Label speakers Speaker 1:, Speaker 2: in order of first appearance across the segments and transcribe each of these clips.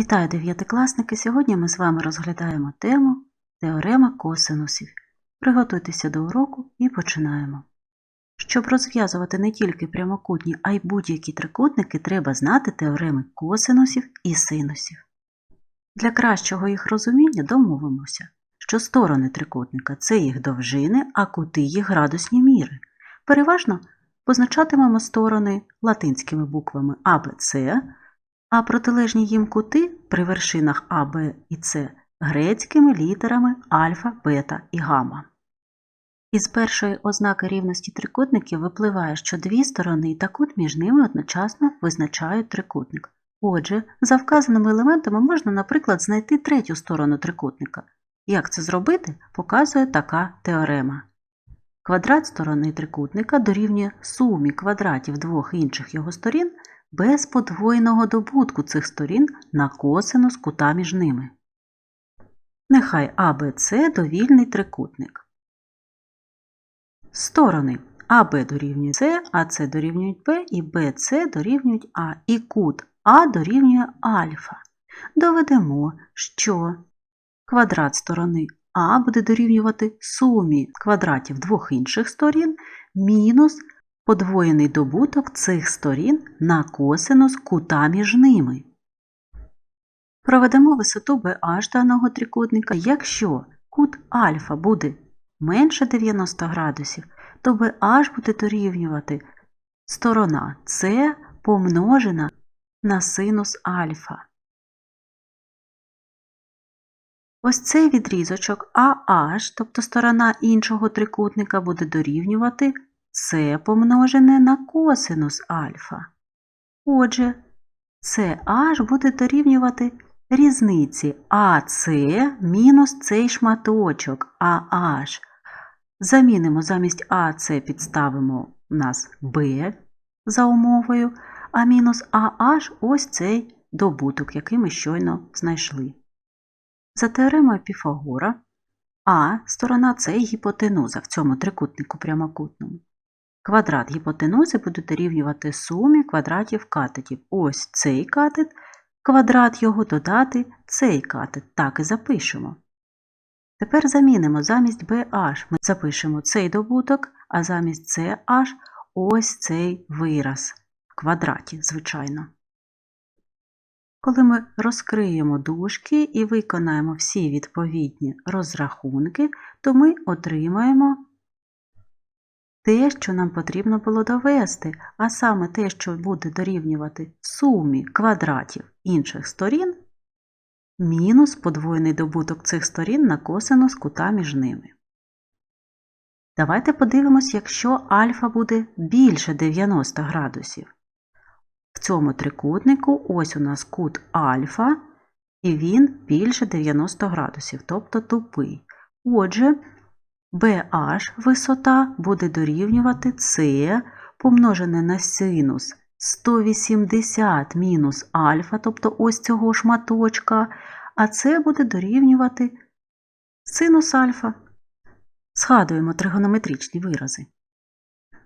Speaker 1: Вітаю дев'ятикласники! Сьогодні ми з вами розглядаємо тему Теорема косинусів. Приготуйтеся до уроку і починаємо. Щоб розв'язувати не тільки прямокутні, а й будь-які трикутники, треба знати теореми косинусів і синусів. Для кращого їх розуміння домовимося, що сторони трикутника це їх довжини, а кути їх градусні міри. Переважно позначатимемо сторони латинськими буквами С, а протилежні їм кути при вершинах А, Б і С грецькими літерами альфа, бета і гамма. Із першої ознаки рівності трикутників випливає, що дві сторони та кут між ними одночасно визначають трикутник. Отже, за вказаними елементами можна, наприклад, знайти третю сторону трикутника. Як це зробити, показує така теорема. Квадрат сторони трикутника дорівнює сумі квадратів двох інших його сторін без подвоєного добутку цих сторін на косинус кута між ними. Нехай АБЦ довільний трикутник. Сторони АБ дорівнює С, АС дорівнюють Б і БЦ дорівнюють А, і кут А дорівнює альфа. Доведемо, що квадрат сторони А буде дорівнювати сумі квадратів двох інших сторін мінус подвоєний добуток цих сторін на косинус кута між ними. Проведемо висоту BH даного трикутника. Якщо кут альфа буде менше 90 градусів, то BH буде дорівнювати сторона С помножена на синус альфа. Ось цей відрізочок AH, тобто сторона іншого трикутника, буде дорівнювати С помножене на косинус альфа. Отже, CH буде дорівнювати різниці АС мінус цей шматочок AH. Замінимо замість АС підставимо у нас B за умовою, а мінус AH ось цей добуток, який ми щойно знайшли. За теоремою Піфагора А сторона С гіпотенуза в цьому трикутнику прямокутному. Квадрат гіпотенузи буде дорівнювати сумі квадратів катетів. Ось цей катет, квадрат його додати цей катет. Так і запишемо. Тепер замінимо замість BH ми запишемо цей добуток, а замість CH ось цей вираз в квадраті, звичайно. Коли ми розкриємо дужки і виконаємо всі відповідні розрахунки, то ми отримаємо те, що нам потрібно було довести, а саме те, що буде дорівнювати сумі квадратів інших сторін, мінус подвоєний добуток цих сторін на косинус кута між ними. Давайте подивимось, якщо альфа буде більше 90 градусів. В цьому трикутнику ось у нас кут альфа, і він більше 90 градусів, тобто тупий. Отже, BH висота буде дорівнювати С помножене на синус 180 мінус альфа, тобто ось цього шматочка, а це буде дорівнювати синус альфа. Згадуємо тригонометричні вирази.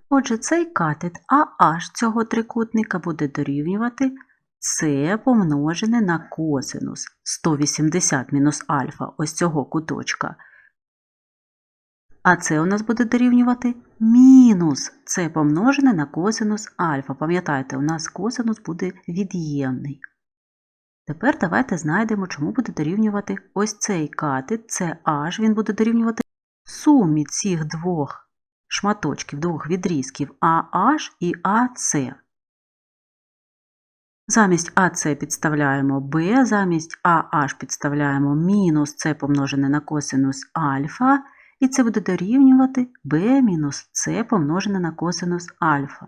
Speaker 1: Отже, цей катет AH цього трикутника буде дорівнювати С помножене на косинус 180 мінус альфа ось цього куточка. А це у нас буде дорівнювати мінус С помножене на косинус альфа. Пам'ятаєте, у нас косинус буде від'ємний. Тепер давайте знайдемо, чому буде дорівнювати ось цей катет, це H, він буде дорівнювати сумі цих двох шматочків, двох відрізків AH і AC. Замість АС підставляємо b, замість AH підставляємо мінус С помножене на косинус альфа, і це буде дорівнювати b мінус С помножене на косинус альфа.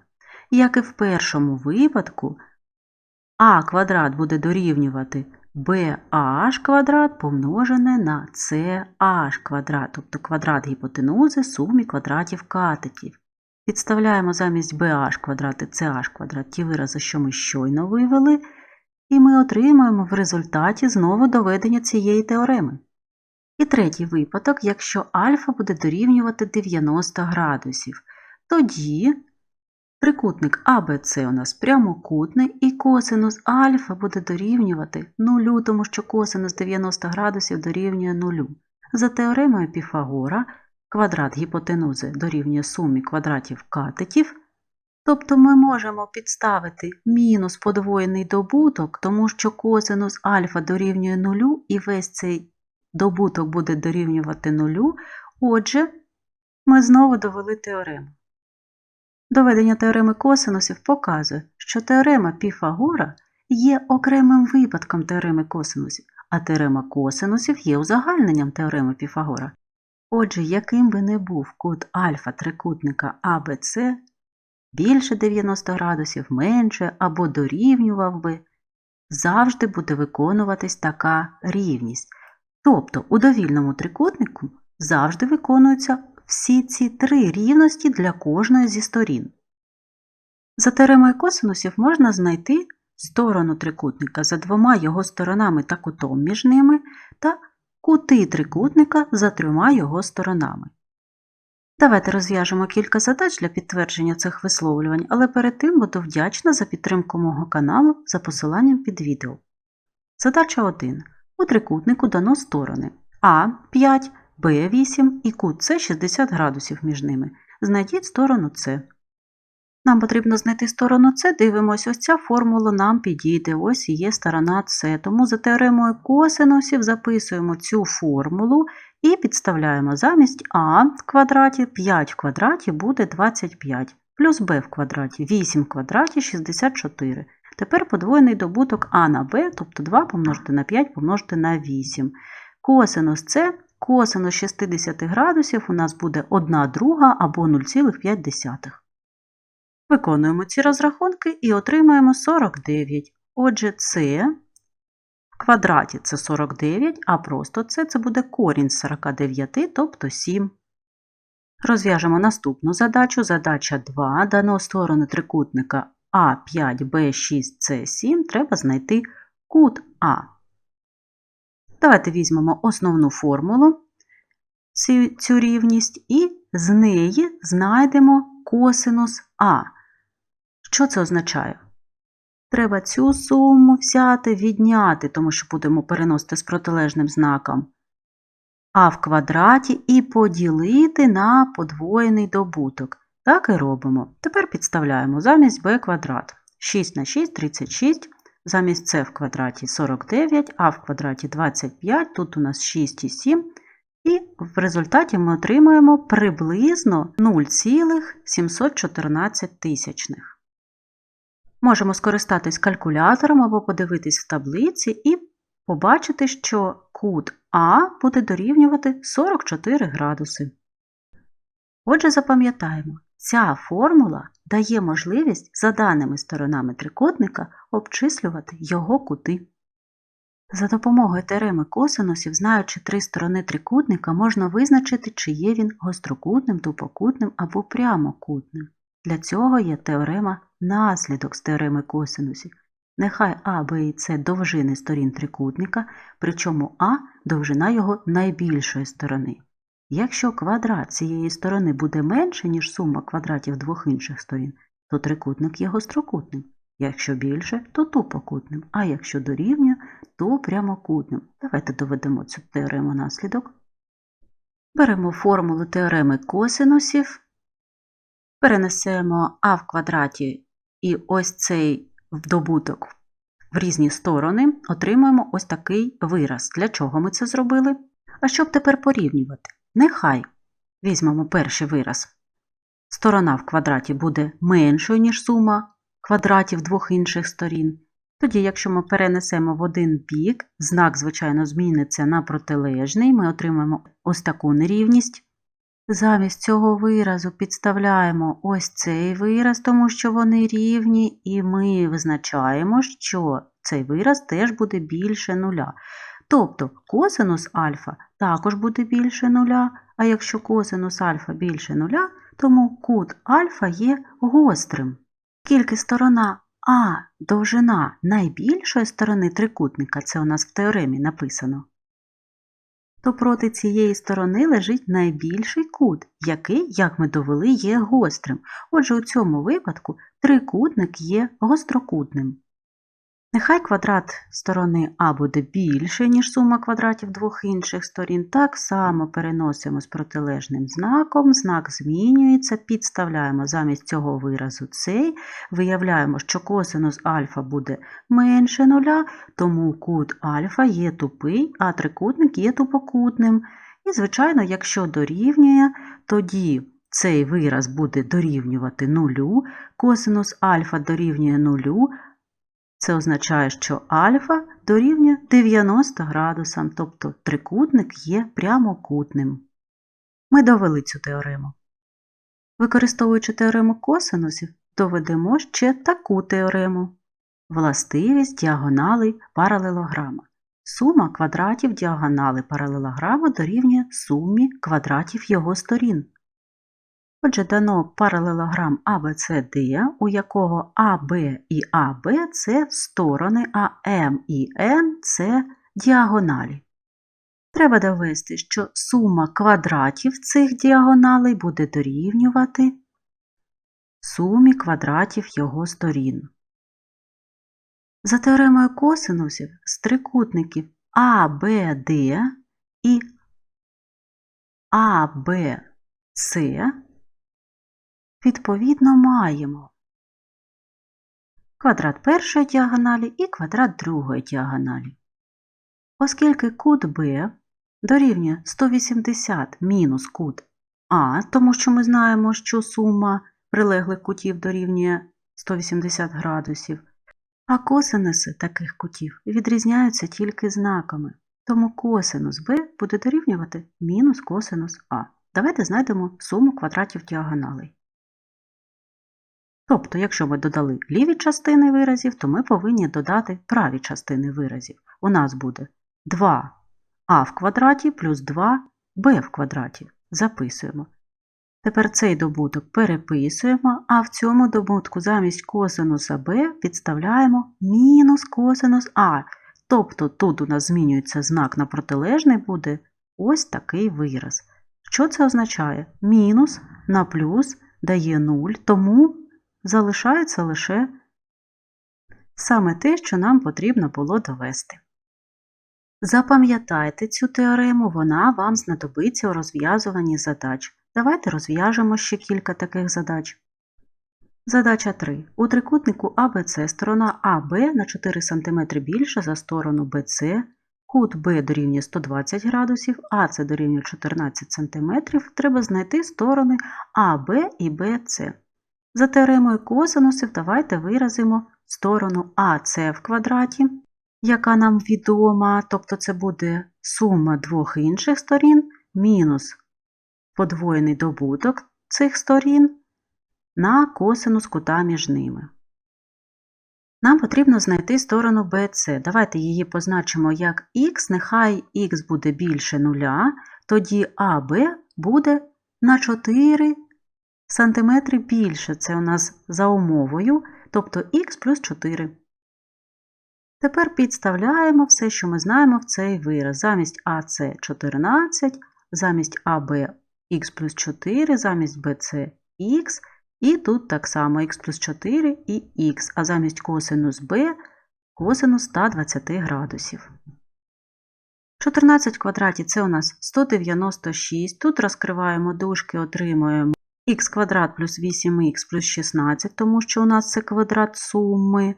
Speaker 1: Як і в першому випадку, а квадрат буде дорівнювати bh квадрат помножене на ch квадрат, тобто квадрат гіпотенузи сумі квадратів катетів. Підставляємо замість bh квадрат і ch квадрат ті вирази, що ми щойно вивели, і ми отримаємо в результаті знову доведення цієї теореми. І третій випадок, якщо альфа буде дорівнювати 90 градусів, тоді Трикутник АБЦ у нас прямокутний і косинус альфа буде дорівнювати нулю, тому що косинус 90 градусів дорівнює нулю. За теоремою Піфагора квадрат гіпотенузи дорівнює сумі квадратів катетів, тобто ми можемо підставити мінус подвоєний добуток, тому що косинус альфа дорівнює нулю і весь цей добуток буде дорівнювати нулю. Отже, ми знову довели теорему. Доведення теореми косинусів показує, що теорема Піфагора є окремим випадком теореми косинусів, а теорема косинусів є узагальненням теореми Піфагора. Отже, яким би не був кут альфа трикутника АБЦ, більше 90 градусів, менше або дорівнював би, завжди буде виконуватись така рівність. Тобто у довільному трикутнику завжди виконуються всі ці три рівності для кожної зі сторін. За теоремою косинусів можна знайти сторону трикутника за двома його сторонами та кутом між ними та кути трикутника за трьома його сторонами. Давайте розв'яжемо кілька задач для підтвердження цих висловлювань, але перед тим буду вдячна за підтримку мого каналу за посиланням під відео. Задача 1. У трикутнику дано сторони А 5, Б 8 і кут С 60 градусів між ними. Знайдіть сторону С. Нам потрібно знайти сторону С, дивимося, ось ця формула нам підійде, ось є сторона С. Тому за теоремою косинусів записуємо цю формулу і підставляємо замість А в квадраті 5 в квадраті буде 25, плюс Б в квадраті 8 в квадраті 64. Тепер подвоєний добуток А на Б, тобто 2 помножити на 5 помножити на 8. Косинус С, косинус 60 градусів у нас буде 1 друга або 0,5. Виконуємо ці розрахунки і отримаємо 49. Отже, С в квадраті це 49, а просто С це буде корінь з 49, тобто 7. Розв'яжемо наступну задачу. Задача 2. Дано сторони трикутника А5, Б6, С7 треба знайти кут А. Давайте візьмемо основну формулу цю, цю рівність і з неї знайдемо косинус А. Що це означає? Треба цю суму взяти, відняти, тому що будемо переносити з протилежним знаком а в квадраті і поділити на подвоєний добуток. Так і робимо. Тепер підставляємо замість b квадрат. 6 на 6 36, замість c в квадраті 49, а в квадраті 25, тут у нас 6 і 7. І в результаті ми отримаємо приблизно 0,714 тисячних. Можемо скористатись калькулятором або подивитись в таблиці і побачити, що кут А буде дорівнювати 44 градуси. Отже, запам'ятаємо, ця формула дає можливість за даними сторонами трикутника обчислювати його кути. За допомогою теореми косинусів, знаючи три сторони трикутника, можна визначити, чи є він гострокутним, тупокутним або прямокутним. Для цього є теорема наслідок з теореми косинусів. Нехай А, Б і С довжини сторін трикутника, причому А довжина його найбільшої сторони. Якщо квадрат цієї сторони буде менше, ніж сума квадратів двох інших сторін, то трикутник є гострокутним. Якщо більше, то тупокутним, а якщо дорівнює, то прямокутним. Давайте доведемо цю теорему наслідок. Беремо формулу теореми косинусів, перенесемо а в квадраті і ось цей добуток в різні сторони, отримаємо ось такий вираз. Для чого ми це зробили? А щоб тепер порівнювати, нехай візьмемо перший вираз. Сторона в квадраті буде меншою, ніж сума квадратів двох інших сторін. Тоді, якщо ми перенесемо в один бік, знак, звичайно, зміниться на протилежний, ми отримаємо ось таку нерівність. Замість цього виразу підставляємо ось цей вираз, тому що вони рівні, і ми визначаємо, що цей вираз теж буде більше нуля. Тобто косинус альфа також буде більше нуля, а якщо косинус альфа більше нуля, тому кут альфа є гострим. Скільки сторона А довжина найбільшої сторони трикутника, це у нас в теоремі написано, то проти цієї сторони лежить найбільший кут, який, як ми довели, є гострим. Отже, у цьому випадку трикутник є гострокутним. Нехай квадрат сторони А буде більше, ніж сума квадратів двох інших сторін. Так само переносимо з протилежним знаком, знак змінюється, підставляємо замість цього виразу цей, виявляємо, що косинус альфа буде менше нуля, тому кут альфа є тупий, а трикутник є тупокутним. І, звичайно, якщо дорівнює, тоді цей вираз буде дорівнювати нулю, косинус альфа дорівнює нулю, це означає, що альфа дорівнює 90 градусам, тобто трикутник є прямокутним. Ми довели цю теорему. Використовуючи теорему косинусів, доведемо ще таку теорему. Властивість діагоналей паралелограма. Сума квадратів діагонали паралелограма дорівнює сумі квадратів його сторін. Отже, дано паралелограм ABCD, у якого АБ і АБ це сторони, а М і Н це діагоналі. Треба довести, що сума квадратів цих діагоналей буде дорівнювати сумі квадратів його сторін. За теоремою косинусів з трикутників АБД і АБЦ відповідно маємо квадрат першої діагоналі і квадрат другої діагоналі. Оскільки кут Б дорівнює 180 мінус кут А, тому що ми знаємо, що сума прилеглих кутів дорівнює 180 градусів, а косинуси таких кутів відрізняються тільки знаками, тому косинус Б буде дорівнювати мінус косинус А. Давайте знайдемо суму квадратів діагоналей. Тобто, якщо ми додали ліві частини виразів, то ми повинні додати праві частини виразів. У нас буде 2а в квадраті плюс 2b в квадраті. Записуємо. Тепер цей добуток переписуємо, а в цьому добутку замість косинуса b підставляємо мінус косинус а. Тобто тут у нас змінюється знак на протилежний, буде ось такий вираз. Що це означає? Мінус на плюс дає 0, тому залишається лише саме те, що нам потрібно було довести. Запам'ятайте цю теорему, вона вам знадобиться у розв'язуванні задач. Давайте розв'яжемо ще кілька таких задач. Задача 3. У трикутнику ABC сторона АБ на 4 см більша за сторону BC, кут Б дорівнює 120 градусів, АЦ дорівнює 14 см, треба знайти сторони АБ і BC. За теоремою косинусів давайте виразимо сторону АС в квадраті, яка нам відома, тобто це буде сума двох інших сторін мінус подвоєний добуток цих сторін на косинус кута між ними. Нам потрібно знайти сторону BC. Давайте її позначимо як х, нехай х буде більше нуля, тоді АБ буде на 4 сантиметри більше це у нас за умовою, тобто х плюс 4. Тепер підставляємо все, що ми знаємо в цей вираз. Замість АС 14, замість АБ х плюс 4, замість БЦ х, і тут так само х плюс 4 і х, а замість косинус b косинус 120 градусів. 14 в квадраті це у нас 196. Тут розкриваємо дужки, отримуємо х квадрат плюс 8х плюс 16, тому що у нас це квадрат суми.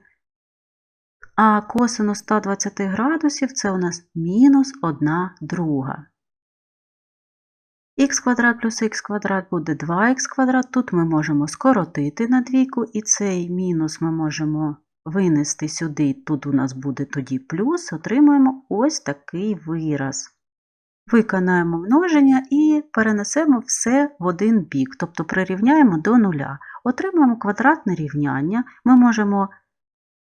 Speaker 1: А косинус 120 градусів це у нас мінус 1 друга. х квадрат плюс х квадрат буде 2х квадрат. Тут ми можемо скоротити на двійку, і цей мінус ми можемо винести сюди. Тут у нас буде тоді плюс, отримуємо ось такий вираз. Виконаємо множення і перенесемо все в один бік, тобто прирівняємо до нуля. Отримуємо квадратне рівняння. Ми можемо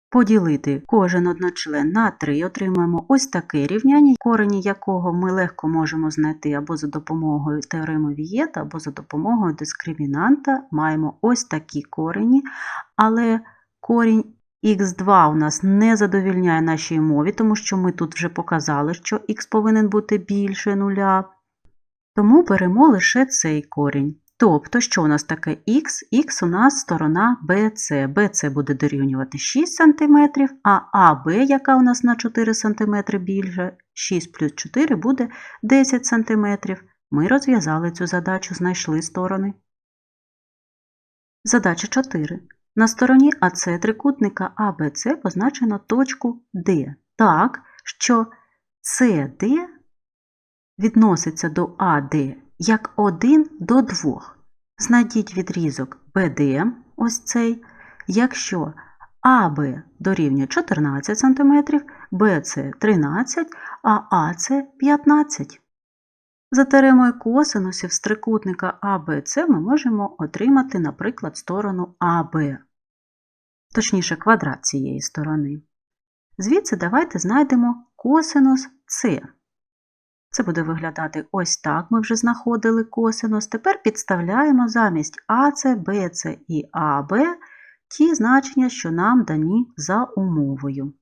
Speaker 1: поділити кожен одночлен на 3, отримаємо ось таке рівняння, корені якого ми легко можемо знайти або за допомогою теореми Вієта, або за допомогою дискримінанта. Маємо ось такі корені, але корінь х2 у нас не задовільняє нашій мові, тому що ми тут вже показали, що х повинен бути більше нуля. Тому беремо лише цей корінь. Тобто, що у нас таке х? х у нас сторона BC. BC буде дорівнювати 6 см, а АБ, яка у нас на 4 см більше, 6 плюс 4 буде 10 см. Ми розв'язали цю задачу, знайшли сторони. Задача 4. На стороні АЦ трикутника АБЦ позначено точку D. Так, що CD відноситься до АД як 1 до 2. Знайдіть відрізок BD, ось цей, якщо АБ дорівнює 14 см, BC 13 а АЦ 15. За теоремою косинусів з трикутника АБЦ ми можемо отримати, наприклад, сторону АБ, точніше квадрат цієї сторони. Звідси давайте знайдемо косинус С. Це буде виглядати ось так. Ми вже знаходили косинус. Тепер підставляємо замість АЦ, БЦ і АБ ті значення, що нам дані за умовою.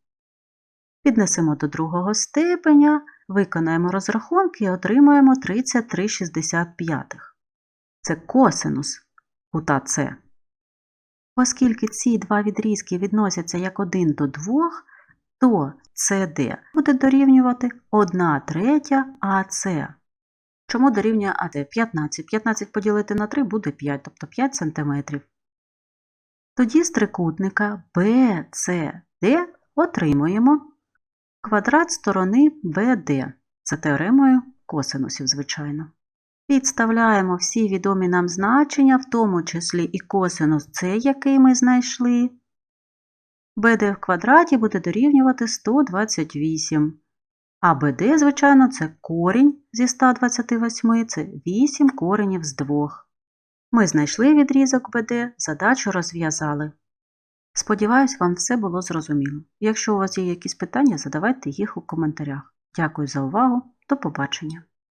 Speaker 1: Піднесемо до другого степеня, виконаємо розрахунки і отримаємо 33,65. Це косинус кута С. Оскільки ці два відрізки відносяться як 1 до 2, то CD буде дорівнювати 1 третя АС. Чому дорівнює АД? 15. 15 поділити на 3 буде 5, тобто 5 см. Тоді з трикутника BCD отримуємо квадрат сторони BD за теоремою косинусів, звичайно. Підставляємо всі відомі нам значення, в тому числі і косинус С, який ми знайшли. BD в квадраті буде дорівнювати 128. А BD, звичайно, це корінь зі 128, це 8 коренів з 2. Ми знайшли відрізок BD, задачу розв'язали. Сподіваюсь, вам все було зрозуміло. Якщо у вас є якісь питання, задавайте їх у коментарях. Дякую за увагу. До побачення!